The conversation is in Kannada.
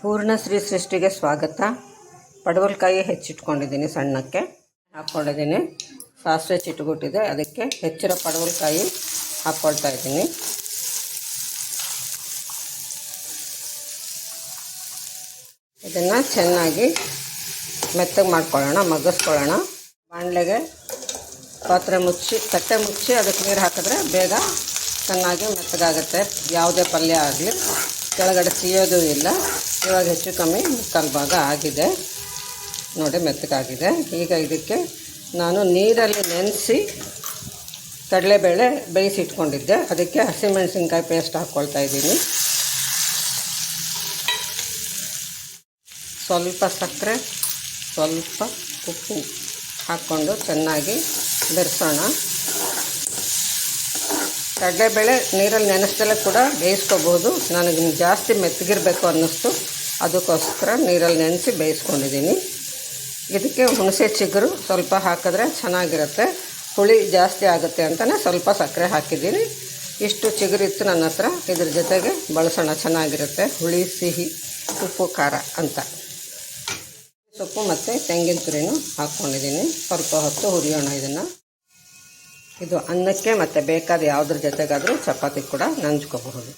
ಪೂರ್ಣಶ್ರೀ ಸೃಷ್ಟಿಗೆ ಸ್ವಾಗತ. ಪಡವಲಕಾಯಿ ಹೆಚ್ಚಿಟ್ಕೊಂಡಿದ್ದೀನಿ ಸಣ್ಣಕ್ಕೆ. ಹಾಕ್ಕೊಂಡಿದ್ದೀನಿ. ಸಾಸಿವೆ ಚಿಟುಗುಟ್ಟಿದೆ. ಅದಕ್ಕೆ ಹೆಚ್ಚಿರೋ ಪಡವಲಕಾಯಿ ಹಾಕ್ಕೊಳ್ತಾ ಇದ್ದೀನಿ. ಇದನ್ನು ಚೆನ್ನಾಗಿ ಮೆತ್ತಗೆ ಮಾಡ್ಕೊಳ್ಳೋಣ, ಮಗ್ಗಿಸ್ಕೊಳ್ಳೋಣ. ಬಾಣಲೆಗೆ ಪಾತ್ರೆ ಮುಚ್ಚಿ, ತಟ್ಟೆ ಮುಚ್ಚಿ ಅದಕ್ಕೆ ನೀರು ಹಾಕಿದ್ರೆ ಬೇಗ ಚೆನ್ನಾಗಿ ಮೆತ್ತಗಾಗುತ್ತೆ. ಯಾವುದೇ ಪಲ್ಯ ಆಗಲಿ, ಕೆಳಗಡೆ ಸಿಯೋದು ಇಲ್ಲ. ಇವಾಗ ಹೆಚ್ಚು ಕಮ್ಮಿ ಮುಕ್ಕಾಲು ಭಾಗ ಆಗಿದೆ. ನೋಡಿ ಮೆತ್ತಗಾಗಿದೆ. ಈಗ ಇದಕ್ಕೆ ನಾನು ನೀರಲ್ಲಿ ನೆನೆಸಿ ಕಡಲೆಬೇಳೆ ಬೇಯಿಸಿ ಇಟ್ಕೊಂಡಿದ್ದೆ ಅದಕ್ಕೆ ಹಸಿಮೆಣಸಿನ್ಕಾಯಿ ಪೇಸ್ಟ್ ಹಾಕ್ಕೊಳ್ತಾ ಇದ್ದೀನಿ. ಸ್ವಲ್ಪ ಸಕ್ಕರೆ, ಸ್ವಲ್ಪ ಉಪ್ಪು ಹಾಕ್ಕೊಂಡು ಚೆನ್ನಾಗಿ ಬೆರೆಸೋಣ. ಕಡಲೆಬೇಳೆ ನೀರಲ್ಲಿ ನೆನೆಸ್ದಲ್ಲೇ ಕೂಡ ಬೇಯಿಸ್ಕೋಬೋದು. ನನಗೆ ಜಾಸ್ತಿ ಮೆತ್ತಗಿರಬೇಕು ಅನ್ನಿಸ್ತು. ಅದಕ್ಕೋಸ್ಕರ ನೀರಲ್ಲಿ ನೆನೆಸಿ ಬೇಯಿಸ್ಕೊಂಡಿದ್ದೀನಿ. ಇದಕ್ಕೆ ಹುಣಸೆ ಚಿಗುರು ಸ್ವಲ್ಪ ಹಾಕಿದ್ರೆ ಚೆನ್ನಾಗಿರುತ್ತೆ. ಹುಳಿ ಜಾಸ್ತಿ ಆಗುತ್ತೆ ಅಂತಲೇ ಸ್ವಲ್ಪ ಸಕ್ಕರೆ ಹಾಕಿದ್ದೀನಿ. ಇಷ್ಟು ಚಿಗುರಿತ್ತು ನನ್ನ ಹತ್ರ. ಇದ್ರ ಜೊತೆಗೆ ಬಳಸೋಣ, ಚೆನ್ನಾಗಿರುತ್ತೆ. ಹುಳಿ, ಸಿಹಿ, ಉಪ್ಪು, ಖಾರ ಅಂತ. ಸೊಪ್ಪು ಮತ್ತು ತೆಂಗಿನ ತುರಿನೂ ಹಾಕ್ಕೊಂಡಿದ್ದೀನಿ. ಸ್ವಲ್ಪ ಹೊತ್ತು ಹುರಿಯೋಣ ಇದನ್ನು. ಇದು ಅನ್ನಕ್ಕೆ ಮತ್ತು ಬೇಕಾದ ಯಾವುದ್ರ ಜೊತೆಗಾದರೂ ಚಪಾತಿ ಕೂಡ ನಂಚ್ಕೋಬಹುದು